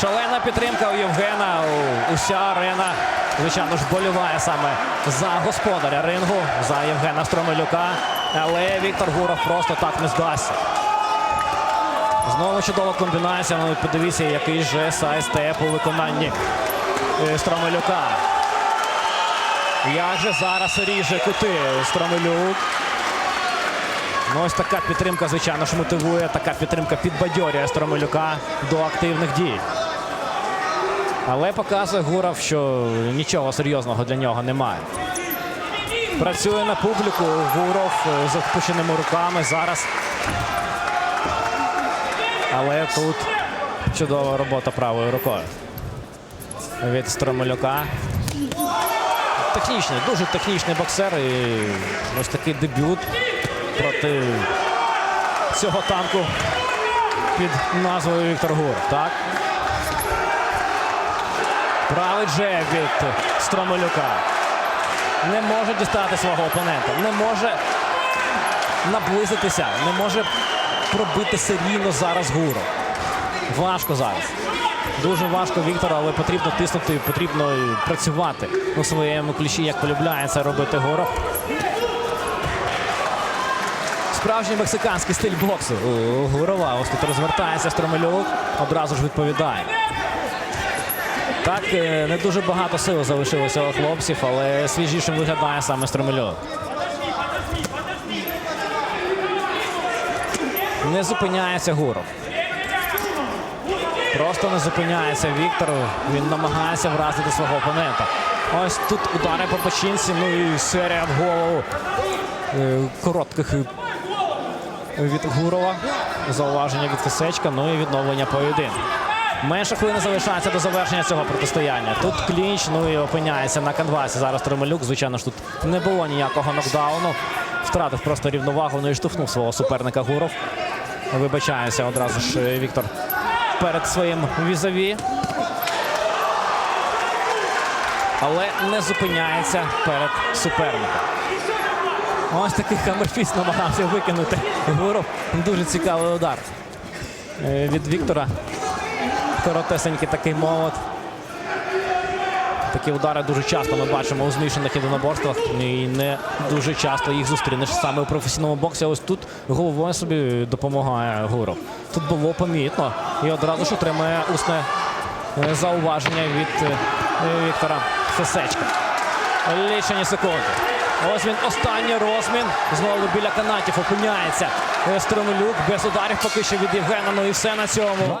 Шалена підтримка у Євгена. Уся арена, звичайно ж, болюває саме за господаря рингу, за Євгена Стромилюка. Але Віктор Гуров просто так не здасться. Знову чудова комбінація. Ну, подивіться, який же сайстеп у виконанні е, Стромилюка. Як же зараз ріже кути Стромилюк. Ну, ось така підтримка, звичайно ж, мотивує. Така підтримка підбадьорює Стромилюка до активних дій. Але показує Гуров, що нічого серйозного для нього немає. Працює на публіку. Гуров з опущеними руками зараз. Але тут чудова робота правою рукою. Від Стромилюка. Технічний, дуже технічний боксер. І ось такий дебют проти цього танку під назвою Віктор Гур. Так. Правий джеб від Стромилюка. Не може дістати свого опонента. Не може наблизитися. Не може пробити серійно зараз Гуров. Важко зараз. Дуже важко Віктору, але потрібно тиснути, потрібно працювати у своєму ключі, як полюбляє це робити Гуров. Справжній мексиканський стиль боксу. У Гурова ось тут розвертається Стромелюк, одразу ж відповідає. Так, е, не дуже багато сил залишилося у хлопців, але свіжішим виглядає саме Стромельов. Не зупиняється Гуров. Просто не зупиняється Віктор. Він намагається вразити свого опонента. Ось тут удари по печінці, ну і серія в голову е, коротких від Гурова. Зауваження від Фесечка, ну і відновлення поєдинку. Менше хвилини залишається до завершення цього протистояння. Тут клінч, ну і опиняється на канвасі. Зараз Тремелюк. Звичайно ж, тут не було ніякого нокдауну. Втратив просто рівновагу, ну і штовхнув свого суперника Гуров. Вибачається одразу ж е, Віктор перед своїм візаві. Але не зупиняється перед суперником. Ось такий хамерфіст намагався викинути Гуров. Дуже цікавий удар е, від Віктора. Коротесенький такий молот. Такі удари дуже часто ми бачимо у змішаних єдиноборствах. І не дуже часто їх зустрінеш саме у професійному боксі. Ось тут головою собі допомагає Гуров. Тут було помітно і одразу ж отримує усне е, зауваження від е, Віктора Фесечка. Лічені секунди. Ось він останній розмін. Знову біля канатів опиняється Е, Стромелюк без ударів поки що від Євгена. Ну і все на цьому.